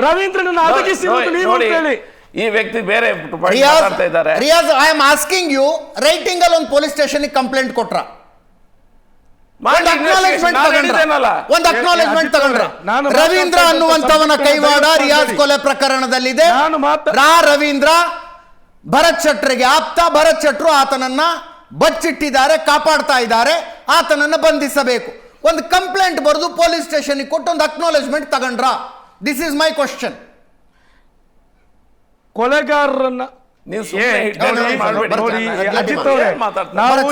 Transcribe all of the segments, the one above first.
ರವೀಂದ್ರನನ್ನು ಅಡಗಿಸಿರುವುದು ನೋಡಿ, ನೀವು ಅಂತ ಹೇಳಿ. ಈ ವ್ಯಕ್ತಿ ಬೇರೆ ಮಾತಾಡ್ತಾ ಇದ್ದಾರೆ. Riyaz I am asking you writing ಅಲ್ಲಿ ಒಂದು ಪೊಲೀಸ್ ಸ್ಟೇಷನ್ ಕಂಪ್ಲೇಂಟ್ ಕೊಟ್ರ. ಒಂದು ಅಕ್ನಾಲೆಜ್ಮೆಂಟ್ ತಗೊಂಡ್ರ. ಒಂದು ಅಕ್ನಾಲೆಜ್ಮೆಂಟ್ ತಗೊಂಡ್ರ. ನಾನು ರವೀಂದ್ರ ಅನ್ನುವಂತವನ ಕೈವಾಡ ರಿಯಾಜ್ ಕೊಲೆ ಪ್ರಕರಣದಲ್ಲಿದೆ. ನಾನು ಮಾತಾ- ರಾ ರವೀಂದ್ರ ಭರತ್ ಶೆಟ್ರಿಗೆ ಆಪ್ತ ಭರತ್ ಶೆಟ್ರು ಆತನನ್ನ ಬಚ್ಚಿಟ್ಟಿದ್ದಾರೆ ಕಾಪಾಡ್ತಾ ಇದ್ದಾರೆ ಆತನನ್ನ ಬಂಧಿಸಬೇಕು. ಒಂದು ಕಂಪ್ಲೇಂಟ್ ಬರೆದು ಪೊಲೀಸ್ ಸ್ಟೇಷನ್ಗೆ ಕೊಟ್ಟು ಒಂದು ಅಕ್ನಾಲೆಜ್ಮೆಂಟ್ ತಗೊಂಡ್ರ. ದಿಸ್ ಇಸ್ ಮೈ ಕ್ವಶನ್ ಕೊಲೆಗಾರರನ್ನ ನೀವು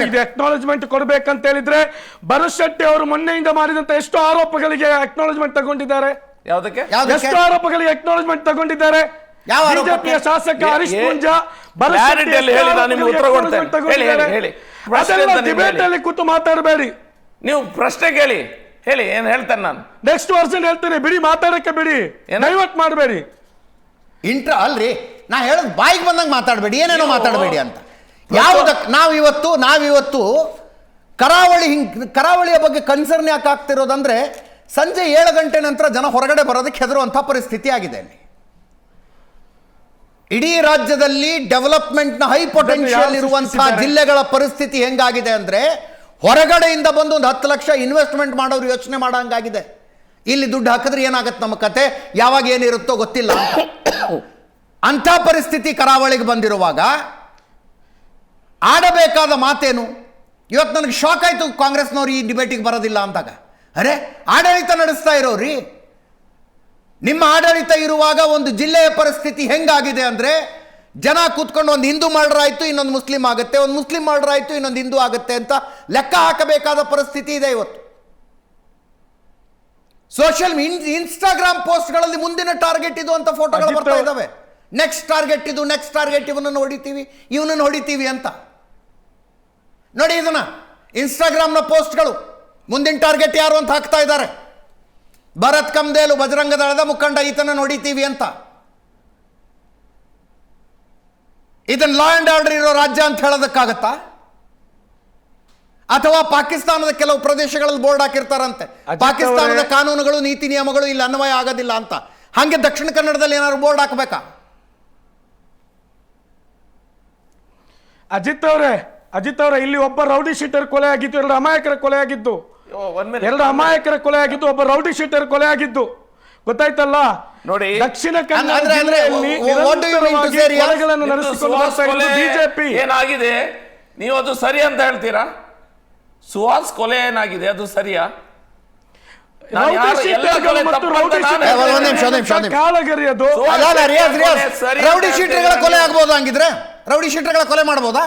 ಇದು ಅಕ್ನಾಲಜ್ಮೆಂಟ್ ಕೊಡ್ಬೇಕಂತ ಹೇಳಿದ್ರೆ ಭರತ್ ಶೆಟ್ಟಿ ಅವರು ಮೊನ್ನೆಯಿಂದ ಮಾಡಿದಂತ ಎಷ್ಟು ಆರೋಪಗಳಿಗೆ ಅಕ್ನಾಲಜ್ಮೆಂಟ್ ತಗೊಂಡಿದ್ದಾರೆ. ಎಷ್ಟು ಆರೋಪಗಳಿಗೆ ಅಕ್ನಾಲಜ್ಮೆಂಟ್ ತಗೊಂಡಿದ್ದಾರೆ? ಬಿಜೆಪಿಯ ಶಾಸಕ ಹರೀಶ್ ಪೂಂಜಾ ಭರತ್ ಶೆಟ್ಟಿ ಕೂತು ಮಾತಾಡಬೇಡಿ. ನೀವು ಪ್ರಶ್ನೆ ಕೇಳಿ. ಹೇಳಿ ಏನು ಹೇಳ್ತೇನೆ ನಾನು? ನೆಕ್ಸ್ಟ್ ವರ್ಷನ್ ಹೇಳ್ತೇನೆ? ಬಿಡಿ ಮಾತಾಡಕ್ಕೆ ಬಿಡಿ? ಡೈವರ್ಟ್ ಮಾಡಬೇಡಿ. ಇಂಟ್ರ ಅಲ್ರಿ. ನಾ ಹೇಳೋದು ಬಾಯಿಗೆ ಬಂದಂಗೆ ಮಾತಾಡಬೇಡಿ ಏನೇನೋ ಮಾತಾಡಬೇಡಿ ಅಂತ. ಯಾವುದಕ್ಕೆ ನಾವಿವತ್ತು ನಾವಿವತ್ತು ಕರಾವಳಿ ಹಿಂಗೆ ಕರಾವಳಿಯ ಬಗ್ಗೆ ಕನ್ಸರ್ನ್ ಯಾಕೆ ಆಗ್ತಿರೋದಂದ್ರೆ ಸಂಜೆ ಏಳು ಗಂಟೆ ನಂತರ ಜನ ಹೊರಗಡೆ ಬರೋದಕ್ಕೆ ಹೆದರುವಂಥ ಪರಿಸ್ಥಿತಿ ಆಗಿದೆ ಅಲ್ಲಿ. ಇಡೀ ರಾಜ್ಯದಲ್ಲಿ ಡೆವಲಪ್ಮೆಂಟ್ನ ಹೈ ಪೊಟೆನ್ಷಿಯಲ್ ಇರುವಂತಹ ಜಿಲ್ಲೆಗಳ ಪರಿಸ್ಥಿತಿ ಹೆಂಗಾಗಿದೆ ಅಂದ್ರೆ ಹೊರಗಡೆಯಿಂದ ಬಂದು ಒಂದು ಹತ್ತು ಲಕ್ಷ ಇನ್ವೆಸ್ಟ್ಮೆಂಟ್ ಮಾಡೋರು ಯೋಚನೆ ಮಾಡೋಂಗಾಗಿದೆ. ಇಲ್ಲಿ ದುಡ್ಡು ಹಾಕಿದ್ರೆ ಏನಾಗತ್ತೆ ನಮ್ಮ ಕತೆ? ಯಾವಾಗ ಏನಿರುತ್ತೋ ಗೊತ್ತಿಲ್ಲ ಅಂಥ ಪರಿಸ್ಥಿತಿ ಕರಾವಳಿಗೆ ಬಂದಿರುವಾಗ ಆಡಬೇಕಾದ ಮಾತೇನು? ಇವತ್ತು ನನಗೆ ಶಾಕ್ ಆಯಿತು ಕಾಂಗ್ರೆಸ್ನವ್ರು ಈ ಡಿಬೇಟಿಗೆ ಬರೋದಿಲ್ಲ ಅಂದಾಗ. ಅರೆ, ಆಡಳಿತ ನಡೆಸ್ತಾ ಇರೋರಿ ನಿಮ್ಮ ಆಡಳಿತ ಇರುವಾಗ ಒಂದು ಜಿಲ್ಲೆಯ ಪರಿಸ್ಥಿತಿ ಹೆಂಗಾಗಿದೆ ಅಂದರೆ ಜನ ಕೂತ್ಕೊಂಡು ಒಂದು ಹಿಂದೂ ಮರ್ಡರ್ ಆಯಿತು ಇನ್ನೊಂದು ಮುಸ್ಲಿಂ ಆಗುತ್ತೆ ಒಂದು ಮುಸ್ಲಿಂ ಮರ್ಡರ್ ಆಯಿತು ಇನ್ನೊಂದು ಹಿಂದೂ ಆಗುತ್ತೆ ಅಂತ ಲೆಕ್ಕ ಹಾಕಬೇಕಾದ ಪರಿಸ್ಥಿತಿ ಇದೆ ಇವತ್ತು. ಸೋಷಿಯಲ್ ಇನ್ಸ್ಟಾಗ್ರಾಮ್ ಪೋಸ್ಟ್ಗಳಲ್ಲಿ ಮುಂದಿನ ಟಾರ್ಗೆಟ್ ಇದು ಅಂತ ಫೋಟೋಗಳು ಬರ್ತಾ ಇದ್ದಾವೆ ನೆಕ್ಸ್ಟ್ ಟಾರ್ಗೆಟ್ ಇದು ನೆಕ್ಸ್ಟ್ ಟಾರ್ಗೆಟ್ ಇವನನ್ನು ಹೊಡಿತೀವಿ ಇವನನ್ನು ಹೊಡಿತೀವಿ ಅಂತ. ನೋಡಿ ಇದನ್ನ ಇನ್ಸ್ಟಾಗ್ರಾಮ್ನ ಪೋಸ್ಟ್ಗಳು. ಮುಂದಿನ ಟಾರ್ಗೆಟ್ ಯಾರು ಅಂತ ಹಾಕ್ತಾ ಇದ್ದಾರೆ? ಭರತ್ ಕಮ್ದೇಲು ಬಜರಂಗ ದಳದ ಮುಖಂಡ ಈತನ ಹೊಡಿತೀವಿ ಅಂತ. ಇದನ್ನ ಲಾ ಆ್ಯಂಡ್ ಆರ್ಡರ್ ಇರೋ ರಾಜ್ಯ ಅಂತ ಹೇಳೋದಕ್ಕಾಗತ್ತಾ? ಅಥವಾ ಪಾಕಿಸ್ತಾನದ ಕೆಲವು ಪ್ರದೇಶಗಳಲ್ಲಿ ಬೋರ್ಡ್ ಹಾಕಿರ್ತಾರಂತೆ. ಪಾಕಿಸ್ತಾನದ ಕಾನೂನುಗಳು ನೀತಿ ನಿಯಮಗಳು ಇಲ್ಲಿ ಅನ್ವಯ ಆಗೋದಿಲ್ಲ ಅಂತ. ಹಾಗೆ ದಕ್ಷಿಣ ಕನ್ನಡದಲ್ಲಿ ಏನಾದ್ರು ಬೋರ್ಡ್ ಹಾಕಬೇಕಾ? ಅಜಿತ್ ಅವರೇ ಅಜಿತ್ ಅವರೇ ಇಲ್ಲಿ ಒಬ್ಬ ರೌಡಿ ಶೀಟರ್ ಕೊಲೆ ಆಗಿದ್ದು ಎರಡು ಅಮಾಯಕರ ಕೊಲೆ ಆಗಿದ್ದು. ಎರಡು ಅಮಾಯಕರ ಕೊಲೆ ಆಗಿದ್ದು ಒಬ್ಬ ರೌಡಿ ಶೀಟರ್ ಕೊಲೆ ಆಗಿದ್ದು. ಗೊತ್ತಾಯ್ತಲ್ಲ? ನೋಡಿ. ದಕ್ಷಿಣ ಕನ್ನಡ ಜಿಲ್ಲೆಯಲ್ಲಿ? ಕೊಲೆಗಳನ್ನು ನಡೆಸಿಕೊಂಡು ಬರ್ತಾ ಇರೋದು ಬಿಜೆಪಿ. ಏನಾಗಿದೆ? ನೀವು ಅದು ಸರಿ ಅಂತ ಹೇಳ್ತೀರಾ? ಸುಹಾಸ್ ಕೊಲೆ ಏನಾಗಿದೆ? ಅದು ಸರಿಯಾ? ರೌಡಿ ಶೀಟರ್ಗಳು ಕೊಲೆ ಆಗ್ಬೋದು ಹಂಗಿದ್ರೆ? ರೌಡಿ ಶೀಟರ್ಗಳ ಕೊಲೆ ಶೀಟರ್ಗಳ ಒಂದ್ ನಿಮಿಷ, ಒಂದ್ ನಿಮಿಷ, ಒಂದ್ ನಿಮಿಷ. ಕಾಲಗರಿಯದು ಸುಹಾಸ್ ಅಲ್ಲ ಅಲ್ಲ, ರಿಯಾಜ್ ರಿಯಾಜ್ ಕೊಲೆ ಸರಿ ರೌಡಿ ಅಂತ ಶೀಟರ್ಗಳ ಹೇಳ್ತೀರಾ ಕೊಲೆ ನೀವು? ಆಗ್ಬೋದು ಹಂಗಿದ್ರೆ ರೌಡಿ ಶೀಟರ್ಗಳ ಕೊಲೆ ಮಾಡ್ಬೋದಾ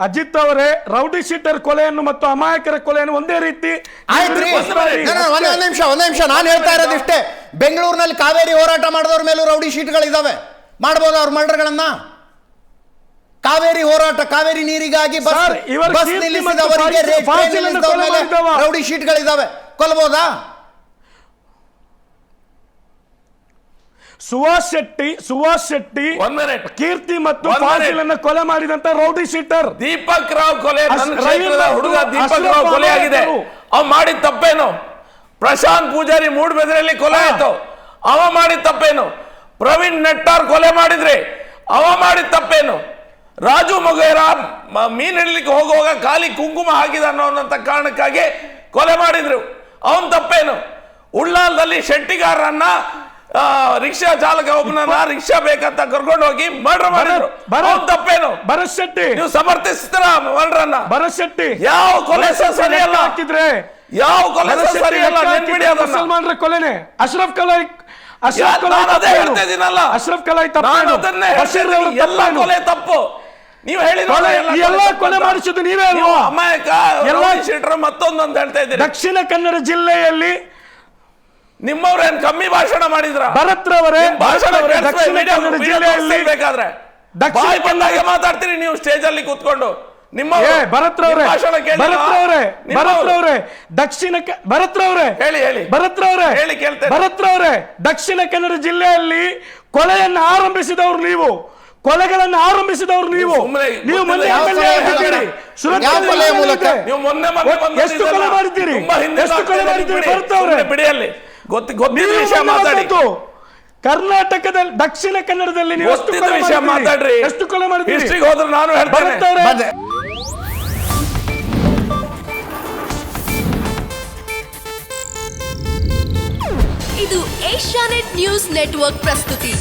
ಅಜಿತ್ ಅವರೇ ರೌಡಿ ಶೀಟರ್ ಕೊಲೆಯನ್ನು ಮತ್ತು ಅಮಾಯಕರ ಕೊಲೆಯನ್ನು ಒಂದೇ ರೀತಿ ಒಂದ್ ನಿಮಿಷ ಒಂದೇ ನಿಮಿಷ. ನಾನು ಹೇಳ್ತಾ ಇರೋದು ಇಷ್ಟೇ. ಬೆಂಗಳೂರಿನಲ್ಲಿ ಕಾವೇರಿ ಹೋರಾಟ ಮಾಡಿದವ್ರ ಮೇಲೂ ರೌಡಿ ಶೀಟ್ಗಳಿದಾವೆ. ಮಾಡಬಹುದು ಅವ್ರ ಮರ್ಡರ್ಗಳನ್ನ? ಕಾವೇರಿ ಹೋರಾಟ ಕಾವೇರಿ ನೀರಿಗಾಗಿ ಬಸ್ ನಿಲ್ಲಿಸಿದವರಿಗೆ. ರೌಡಿ ಶೀಟ್ಗಳಿದಾವೆ. ಕೊಲ್ಬೋದಾ? ಸುಹಾಸ್ ಶೆಟ್ಟಿ ಸುಹಾಸ್ ಶೆಟ್ಟಿ ಒಂದ್. ಕೀರ್ತಿ ಮತ್ತು ಒಂದ್ minute. ಕೊಲೆ ಮಾಡಿದಂತ ರೌಡಿ ಶೀಟರ್. ದೀಪಕ್ ರಾವ್ ಕೊಲೆ ಕ್ಷೇತ್ರದ ಹುಡುಗ ದೀಪಕ್ ಅಶ್ರಫ್ ರಾವ್ ಕೊಲೆ ಆಗಿದೆ. ಅವ್ ಮಾಡಿದ ತಪ್ಪೇನು? ಪ್ರಶಾಂತ್ ಪೂಜಾರಿ ಮೂಡ್ಬೆದರಲ್ಲಿ ಕೊಲೆ ಆಯ್ತು. ಅವ ಮಾಡಿದ ತಪ್ಪೇನು? ಪ್ರವೀಣ್ ನೆಟ್ಟಾರ್ ಕೊಲೆ ಮಾಡಿದ್ರಿ ಅವ ಮಾಡಿದ ತಪ್ಪೇನು? ರಾಜು ಮೊಗೇರ ಮ- ಮೀನ್ ಹಿಡ್ಲಿಕ್ಕೆ ಹೋಗುವಾಗ ಖಾಲಿ ಕುಂಕುಮ ಹಾಕಿದ ಅನ್ನೋಂಥ ಕಾರಣಕ್ಕಾಗಿ ಕೊಲೆ ಮಾಡಿದ್ರು. ಅವನ್ ತಪ್ಪೇನು? ಉಳ್ಳಾಲದಲ್ಲಿ ಶೆಟ್ಟಿಗಾರರನ್ನ ರಿಕ್ಷಾ ಚಾಲಕ ಒಬ್ಬನನ್ನ ರಿಕ್ಷಾ ಬೇಕಂತ ಕರ್ಕೊಂಡು ಹೋಗಿ ಮರ್ಡರ್ ಮಾಡಿದ್ರು. ತಪ್ಪೇನು? ಭರತ್ ಶೆಟ್ಟಿ. ನೀವು ಸಮರ್ಥಿಸ್ತೀರ ಮರ್ಡರನ್ನ ಭರತ್ ಶೆಟ್ಟಿ. ಯಾವ ಕೊಲೆ ಸರಿ ಅಲ್ಲ ಹಾಕಿದ್ರೆ. ಯಾವ ಕೊಲೆ ಸರಿ ಅಲ್ಲ ಅದನ್ನ ಮುಸಲ್ಮಾನರ ಕೊಲೆನೆ. ಅಶ್ರಫ್ ಕಲಾಯ್ ಅಶ್ರಫ್ ಕಲಾಯ್ ಅದೇ ಹೇಳ್ತಾ ಇದ್ದೀನಲ್ಲ ಅಶ್ರಫ್ ಕಲಾಯ್ ತಪ್ಪೇನು? ಬಶೀರ್ ಅವ್ರ ಎಲ್ಲ ಕೊಲೆ ತಪ್ಪು. ನೀವು ಹೇಳಿದ ಕೊಲೆ- ಈ ಎಲ್ಲ ಕೊಲೆ ಮಾಡಿಸಿದ್ದು ನೀವೇ ಅಲ್ವಾ? ಅಮಾಯಕ ಎಲ್ಲ- ಎಲ್ಲ ಶೀಟ್ರ ಮತ್ತೊಂದು ಅಂತ ಹೇಳ್ತಾ ಇದ್ದೀರಿ ದಕ್ಷಿಣ ಕನ್ನಡ ಜಿಲ್ಲೆಯಲ್ಲಿ ನಿಮ್ಮವ್ರೇನ್ ಕಮ್ಮಿ ಭಾಷಣ ಮಾಡಿದ್ರ? ಭರತ್ ರವರೇ ನಿಮ್ ಭಾಷಣ ಜಿಲ್ಲೆಯಲ್ಲಿ ಬೇಕಾದ್ರೆ. ದಕ್ಷಿಣ ಬಾಯಿ ಬಂದಾಗೆ ಮಾತಾಡ್ತೀರಿ ನೀವು ಸ್ಟೇಜ್ ಅಲ್ಲಿ ಕೂತ್ಕೊಂಡು ನಿಮ್ಮ ಭರತ್ರವ್ರೆ ಭರತ್ರವ್ರೆ ಭರತ್ರವ್ರೆ. ದಕ್ಷಿಣ ಭರತ್ರವ್ರೆ ಭರತ್ ರವರೇ ಹೇಳಿ ಹೇಳಿ. ಭರತ್ರವ್ರೆ ರವರೇ ಹೇಳಿ, ಕೇಳ್ತೇನೆ. ಭರತ್ ರವರೇ ದಕ್ಷಿಣ ಕನ್ನಡ ಜಿಲ್ಲೆಯಲ್ಲಿ ಕೊಲೆಯನ್ನು ಆರಂಭಿಸಿದವರು ನೀವು. ಕೊಲೆಗಳನ್ನು ಆರಂಭಿಸಿದವರು ನೀವು. ನೀವು ಮೊನ್ನೆ? ಸುರಕ್ಷಿತ ಎಷ್ಟು ಕೊಲೆ. ಮಾಡಿದ್ದೀರಿ? ಎಷ್ಟು ಕೊಲೆ ಮಾಡಿದ್ದೀರಿ? ಭರತ್ರವ್ರೆ ಅಲ್ಲಿ. ಗೊತ್ತಿ ಗೊತ್ತಿದ್ದ ವಿಷಯ ಮಾತಾಡಿ. ಕರ್ನಾಟಕದಲ್ಲಿ ದಕ್ಷಿಣ ಕನ್ನಡದಲ್ಲಿ ನೀವು ಎಷ್ಟು ಗೊತ್ತಿದ್ದ ಕೊಲೆ ವಿಷಯ ಮಾಡಿದ್ದೀರಿ? ಮಾತಾಡ್ರಿ. ಎಷ್ಟು ಕೊಲೆ ಮಾಡಿದ್ದೀರಿ ಹಿಸ್ಟ್ರಿಗೆ ಹೋದ್ರೆ ನಾನು ಹೇಳ್ತೇನೆ. ಬಂದೆ ಇದು ಏಷ್ಯಾನೆಟ್ ನ್ಯೂಸ್ ನೆಟ್ವರ್ಕ್ ಪ್ರಸ್ತುತಿ.